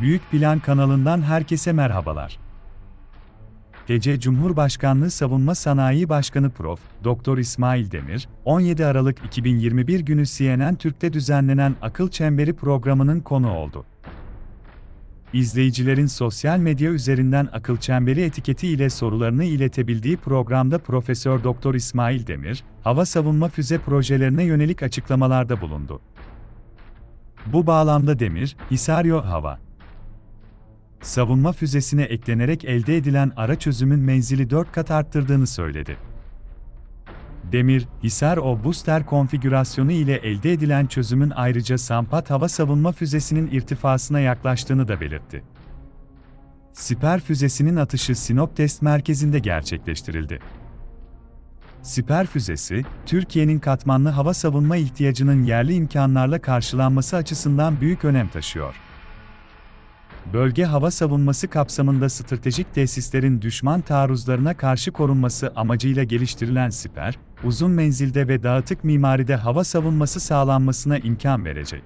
Büyük Plan kanalından herkese merhabalar. TC Cumhurbaşkanlığı Savunma Sanayi Başkanı Prof. Doktor İsmail Demir, 17 Aralık 2021 günü CNN Türk'te düzenlenen Akıl Çemberi programının konu oldu. İzleyicilerin sosyal medya üzerinden Akıl Çemberi etiketi ile sorularını iletebildiği programda Profesör Doktor İsmail Demir, hava savunma füze projelerine yönelik açıklamalarda bulundu. Bu bağlamda Demir, Hisaryo Hava savunma füzesine eklenerek elde edilen ara çözümün menzili 4 kat arttırdığını söyledi. Demir, Hisar O booster konfigürasyonu ile elde edilen çözümün ayrıca Sampat hava savunma füzesinin irtifasına yaklaştığını da belirtti. Siper füzesinin atışı Sinop Test Merkezi'nde gerçekleştirildi. Siper füzesi, Türkiye'nin katmanlı hava savunma ihtiyacının yerli imkanlarla karşılanması açısından büyük önem taşıyor. Bölge hava savunması kapsamında stratejik tesislerin düşman taarruzlarına karşı korunması amacıyla geliştirilen siper, uzun menzilde ve dağıtık mimaride hava savunması sağlanmasına imkan verecek.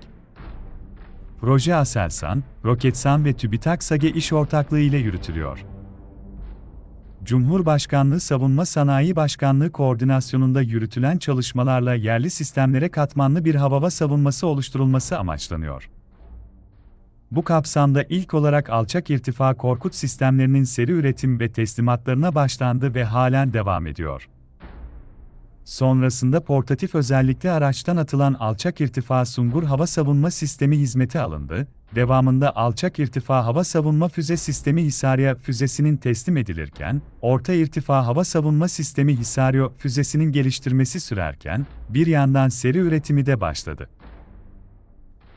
Proje Aselsan, Roketsan ve TÜBİTAK SAGE iş ortaklığı ile yürütülüyor. Cumhurbaşkanlığı Savunma Sanayi Başkanlığı koordinasyonunda yürütülen çalışmalarla yerli sistemlere katmanlı bir havava savunması oluşturulması amaçlanıyor. Bu kapsamda ilk olarak alçak irtifa korkut sistemlerinin seri üretim ve teslimatlarına başlandı ve halen devam ediyor. Sonrasında portatif özellikli araçtan atılan alçak irtifa Sungur hava savunma sistemi hizmete alındı. Devamında alçak irtifa hava savunma füze sistemi Hisarya füzesinin teslim edilirken, orta irtifa hava savunma sistemi Hisaryo füzesinin geliştirmesi sürerken, bir yandan seri üretimi de başladı